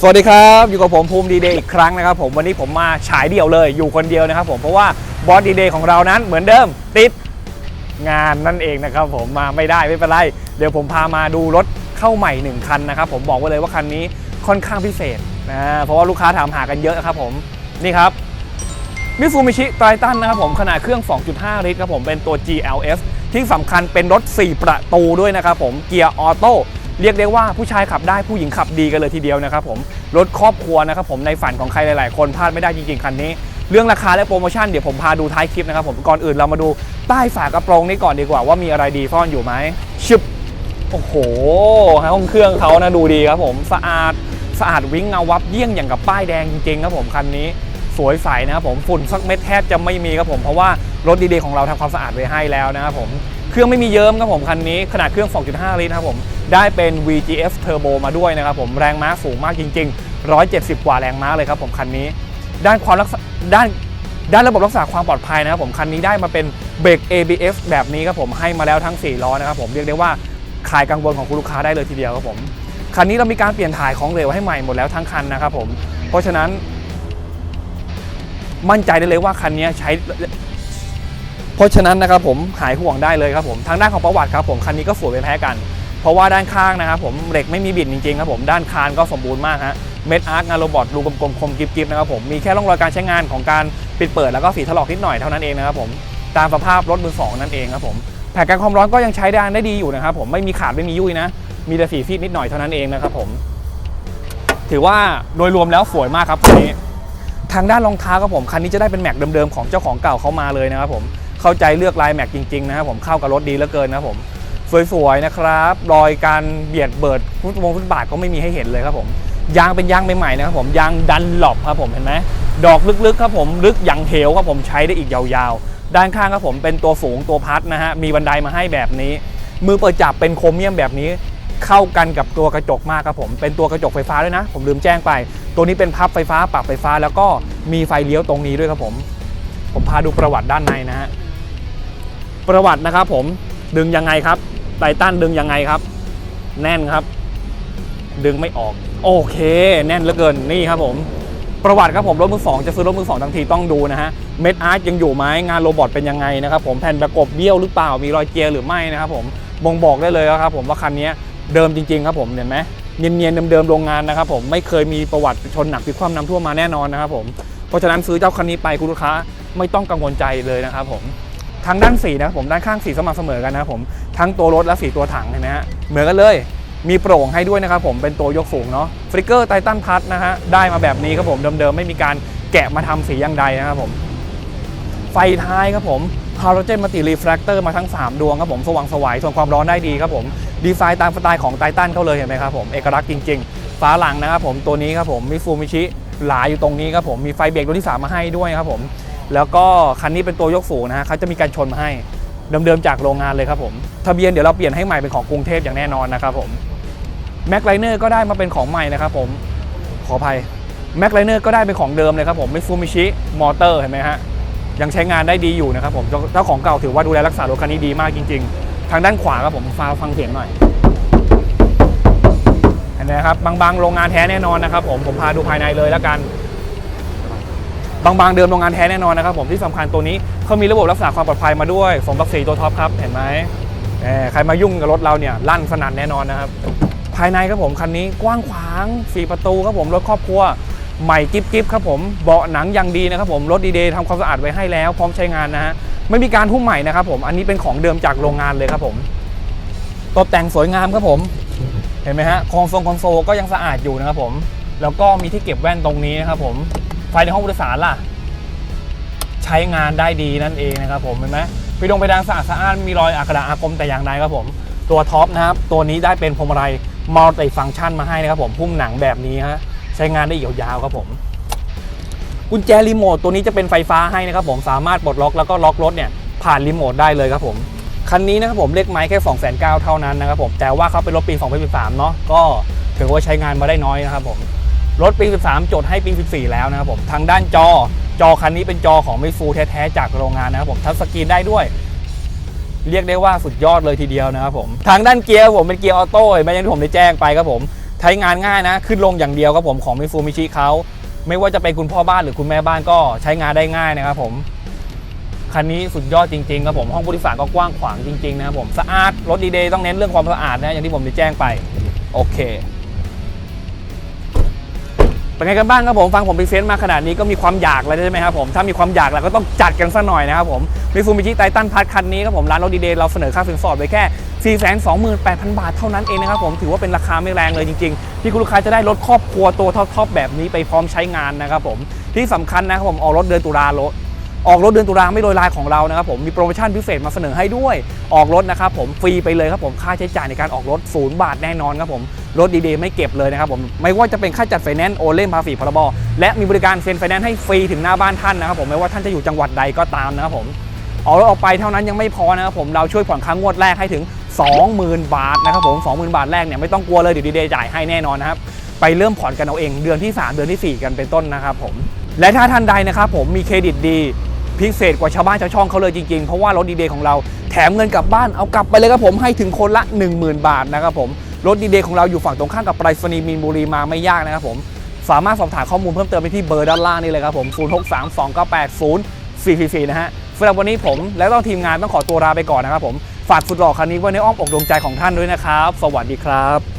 สวัสดีครับ อยู่กับผมภูมิดีเดย์อีกครั้งนะครับผมวันนี้ผมมาฉายเดี่ยวเลย อยู่คนเดียวนะครับผมเพราะว่าบอสดีเดย์ของเรานั้นเหมือนเดิมติดงานนั่นเองนะครับผมมาไม่ได้ไม่เป็นไร เดี๋ยวผมพามาดูรถเข้าใหม่ 1 คันนะครับผมบอกไว้เลยว่าคันนี้ค่อนข้างพิเศษนะเพราะว่าลูกค้าถามหากันเยอะนะครับผมนี่ครับมิฟูมิชิไตรตันนะครับผมขนาดเครื่อง 2.5 ลิตรครับผมเป็นตัว GLS ที่สำคัญเป็นรถ 4 ประตูด้วยนะครับผมเกียร์ออโต้ เรียกได้ว่าผู้ชายขับได้ผู้หญิงขับดีกันเลยทีเดียวนะครับผมรถครอบครัวนะครับผมในฝันของใครหลาย ๆ คนพลาดไม่ได้จริง ๆ คันนี้ เรื่องราคาและโปรโมชั่นเดี๋ยวผมพาดูท้ายคลิปนะครับผมก่อนอื่นเรามาดูใต้ฝากระโปรงนี้ก่อนดีกว่าว่ามีอะไรดีซ่อนอยู่ไหมชึบโอ้โหห้องเครื่องเขานะดูดีครับผมสะอาดสะอาดวิ่งเงาวับเยี่ยงอย่างกับป้ายแดงจริงๆครับผมคันนี้สวยใสนะครับผมฝุ่นสักเม็ดแทบจะไม่มีครับผมเพราะว่ารถดีเดย์ของเราทำความสะอาดไว้ให้แล้วนะครับผม เครื่องไม่มีเยิ้มครับผมคันนี้ขนาดเครื่อง 2.5 ลิตรนะครับผม ได้เป็น VGF Turbo มาด้วยนะครับผมแรงม้าสูงมากจริง ๆ 170 กว่าแรงม้าเลยครับผมคันนี้ ด้านความรักษาด้านด้านระบบรักษาความปลอดภัยนะครับผมคันนี้ได้มาเป็นเบรก ABS แบบนี้ครับผมให้มาแล้วทั้ง 4 ล้อนะครับผมเรียกได้ว่าคลายกังวลของคุณลูกค้าได้เลยทีเดียวครับผมคันนี้เรามีการเปลี่ยนถ่ายของเหลวให้ใหม่หมดแล้วทั้งคันนะครับผมเพราะฉะนั้นมั่นใจได้เลยว่าคันนี้ใช้ เพราะฉะนั้นนะครับผมหายห่วงได้เลยครับผมทางด้านของประวัติครับผมคันนี้ก็สวยไม่แพ้กัน เพราะว่าด้านข้างนะครับผมเหล็กไม่มีบิดจริงๆครับผมด้านคานก็สมบูรณ์มากฮะเม็ดอาร์คงานโรบอทรูกลมๆคมกริบๆนะครับผมมีแค่ร่องรอยการใช้งานของการปิดเปิดแล้วก็สีถลอกนิดหน่อยเท่านั้นเองนะครับผมตามสภาพรถมือสองนั่นเองครับผมแผงกันความร้อนก็ยังใช้ได้ได้ดีอยู่นะครับผมไม่มีขาดไม่มียุ่ยนะ มีแต่สีซีดนิดหน่อยเท่านั้นเองนะครับผมถือว่าโดยรวมแล้วสวยมากครับคันนี้ ทางด้านรองเท้าครับผมคันนี้จะได้เป็นแม็กเดิมๆของเจ้าของเก่าเขามาเลยนะครับผม เข้าใจเลือกลายแม็กจริงๆนะครับผมเข้ากับรถดีเหลือเกินนะครับผม สวยๆนะครับรอยการเบียดเบิดฟุตวงฟุตบาทก็ไม่มีให้เห็นเลยครับผมยางเป็นยางใหม่ๆนะครับผมยางดันหลบครับผมเห็นไหมดอกลึกๆครับผมลึกอย่างเหวครับผมใช้ได้อีกยาวๆ ด้านข้างครับผมเป็นตัวสูงตัวพัดนะฮะมีบันไดมาให้แบบนี้ มือเปิดจับเป็นโครเมียมแบบนี้เข้ากันกับตัวกระจกมากครับผม เป็นตัวกระจกไฟฟ้าด้วยนะ ผมลืมแจ้งไป ตัวนี้เป็นพับไฟฟ้าปรับไฟฟ้า แล้วก็มีไฟเลี้ยวตรงนี้ด้วยครับผม ผมพาดูประวัติด้านในนะฮะ ประวัตินะครับผมดึงยังไงครับไททันดึงยังไงครับ แน่นครับ ดึงไม่ออก โอเค แน่นเหลือเกินนี่ครับผมประวัติครับผมรถมือสองจะซื้อรถมือสองทั้งทีต้องดูนะฮะเม็ดอาร์ตยังอยู่ไหมงานโรบอทเป็นยังไงนะครับผมแผ่นประกบเบี้ยวหรือเปล่ามีรอยเจียหรือไม่นะครับผมบ่งบอกได้เลยครับผมว่าคันนี้เดิมจริง ๆ ครับผมเห็นไหมเนียนๆเดิมๆโรงงานนะครับผมไม่เคยมีประวัติชนหนักพิความน้ำท่วมมาแน่นอนนะครับผมเพราะฉะนั้นซื้อเจ้าคันนี้ไปคุณลูกค้าไม่ต้องกังวลใจเลยนะครับผม ทางด้านสีนะครับผมด้านข้างสีสม่ำเสมอกันนะครับผมทั้งตัวรถและสีตัวถังเห็นไหมฮะเหมือนกันเลย มีโปร่งให้ด้วยนะครับผมเป็นตัวยกสูงเนาะฟลิกเกอร์ไททันพัทนะฮะได้มาแบบนี้ครับผมเดิมๆไม่มีการแกะมาทำสีอย่างใดนะครับผมไฟท้ายครับผมฮาโลเจนมัลติรีเฟลคเตอร์มาทั้ง 3 ดวงครับผมสว่างสวยทนความร้อนได้ดีครับผมดีไซน์ตามสไตล์ของไททันเขาเลยเห็นไหมครับผมเอกลักษณ์จริง ๆ ฝาหลังนะครับผมตัวนี้ครับผมมิฟูมิชิหลายอยู่ตรงนี้ครับผมมีไฟเบรกตัวที่ 3 มาให้ด้วยครับผม แล้วก็คันนี้เป็นตัวยกสูงนะฮะเขาจะมีการชนมาให้เดิมๆจากโรงงานเลยครับผมทะเบียนเดี๋ยวเราเปลี่ยนให้ใหม่เป็นของกรุงเทพอย่างแน่นอนนะครับผมแม็กไลเนอร์ก็ได้มาเป็นของใหม่นะครับผมขออภัยแม็กไลเนอร์ก็ได้เป็นของเดิมเลยครับผมมิฟูมิชิมอเตอร์เห็นไหมฮะยังใช้งานได้ดีอยู่นะครับผมเจ้าของเก่าถือว่าดูแลรักษารถคันนี้ดีมากจริง ๆ ทางด้านขวาครับผมฟังฟังเสียงหน่อยเห็นไหมครับบางๆโรงงานแท้แน่นอนนะครับผมผมพาดูภายในเลยแล้วกัน บางๆเดิมโรงงานแท้แน่นอนนะครับผมที่สำคัญตัวนี้เขามีระบบรักษาความปลอดภัยมาด้วยสมกับสีตัวท็อปครับเห็นไหมใครมายุ่งกับรถเราเนี่ยลั่นสนั่นแน่นอนนะครับภายในครับผมคันนี้กว้างขวางสี่ประตูครับผมรถครอบครัวใหม่กิ๊บกิ๊บครับผมเบาะหนังอย่างดีนะครับผมรถดีเดย์ทำความสะอาดไว้ให้แล้ว พร้อมใช้งานนะฮะไม่มีการหุ้มใหม่นะครับผมอันนี้เป็นของเดิมจากโรงงานเลยครับผมตกแต่งสวยงามครับผม เห็นไหมฮะคอนโซลคอนโซลก็ยังสะอาดอยู่นะครับผม แล้วก็มีที่เก็บแว่นตรงนี้นะครับผม ไฟในห้องผู้โดยสารล่ะ ใช้งานได้ดีนั่นเองนะครับผมเห็นไหมไปดงไปดางสะอาดสะอ้านมีรอยอักระอาคมแต่อย่างใดครับผม ตัวท็อปนะครับ ตัวนี้ได้เป็นพวงมาลัยมัลติฟังก์ชันมาให้นะครับผมพุ่มหนังแบบนี้ฮะใช้งานได้ยาวๆครับผมกุญแจรีโมทตัวนี้จะเป็นไฟฟ้าให้นะครับผมสามารถปลดล็อกแล้วก็ล็อกรถเนี่ยผ่านรีโมทได้เลยครับผมคันนี้นะครับผมเลขไม้แค่2 9 0 0 0เท่านั้นนะครับผมแต่ว่าเขาเป็นรถปี 2013 เนาะก็ถือว่าใช้งานมาได้น้อยนะครับผม รถปี 13 จดให้ปี 14 แล้วนะครับผมทางด้านจอจอคันนี้เป็นจอของมิฟูแท้ๆจากโรงงานนะครับผมทัชสกรีนได้ด้วย เรียกได้ว่าสุดยอดเลยทีเดียวนะครับผมทางด้านเกียร์ผมเป็นเกียร์ออโต้เห็นไหมอย่างที่ผมได้แจ้งไปครับผมใช้งานง่ายนะ ขึ้นลงอย่างเดียวครับผมของมิฟูมิชิเขาไม่ว่าจะเป็นคุณพ่อบ้านหรือคุณแม่บ้านก็ใช้งานได้ง่ายนะครับผมคันนี้สุดยอดจริงๆครับผมห้องผู้โดยสารก็กว้างขวางจริงๆนะครับผมสะอาดรถดีเดย์ต้องเน้นเรื่องความสะอาดนะอย่างที่ผมได้แจ้งไปโอเค เป็นไงกันบ้างครับผมฟังผมพรีเซนต์มาขนาดนี้ก็มีความอยากแล้วใช่ไหมครับผมถ้ามีความอยากแล้วก็ต้องจัดกันซะหน่อยนะครับผมมิฟูมิจิไททันพัทคันนี้ครับผมร้านรถดีเดย์เราเสนอค่าสินสอดไว้แค่ 428,000 บาทเท่านั้นเองนะครับผมถือว่าเป็นราคาไม่แรงเลยจริงๆ ที่คุณลูกค้าจะได้รถครอบครัวตัวท็อปๆแบบนี้ไปพร้อมใช้งานนะครับผมที่สำคัญนะครับผมออกรถเดือนตุลารถ ออกรถเดือนตุลาไม่โดยลายของเรานะครับผมมีโปรโมชั่นพิเศษมาเสนอให้ด้วย ออกรถนะครับผมฟรีไปเลยครับผมค่าใช้จ่ายในการออกรถศูนย์บาทแน่นอนครับผมรถดีๆไม่เก็บเลยนะครับผมไม่ว่าจะเป็นค่าจัดไฟแนนซ์โอเล่มภาษีพรบและมีบริการเซ็นไฟแนนซ์ให้ฟรีถึงหน้าบ้านท่านนะครับผมไม่ว่าท่านจะอยู่จังหวัดใดก็ตามนะครับผมออกรถออกไปเท่านั้นยังไม่พอนะครับผมเราช่วยผ่อนครั้งงวดแรกให้ถึง 20,000 บาทนะครับผม20,000 บาทแรกเนี่ยไม่ต้องกลัวเลยเดี๋ยวดีๆจ่ายให้แน่นอนนะครับไปเริ่มผ่อนกันเอาเองเดือนที่ 3 เดือนทีสี่4 กันเป็นต้นนะครับผมและถ้าท่านใดนะครับผมมีเครดิตดี พิเศษกว่าชาวบ้านชาวช่องเขาเลยจริงๆ เพราะว่ารถดีเดย์ของเราแถมเงินกลับบ้านเอากลับไปเลยครับผมให้ถึงคนละ 10,000 บาทนะครับผมรถดีเดย์ของเราอยู่ฝั่งตรงข้ามกับไปรษณีย์มีนบุรีมาไม่ยากนะครับผมสามารถสอบถามข้อมูลเพิ่มเติมไปที่เบอร์ด้านล่างนี่เลยครับผม 0632980444 นะฮะสำหรับวันนี้ผมและต้องทีมงานต้องขอตัวลาไปก่อนนะครับผม ฝากสุดหล่อคันนี้ไว้ในอ้อมอกดวงใจของท่านด้วยนะครับ สวัสดีครับ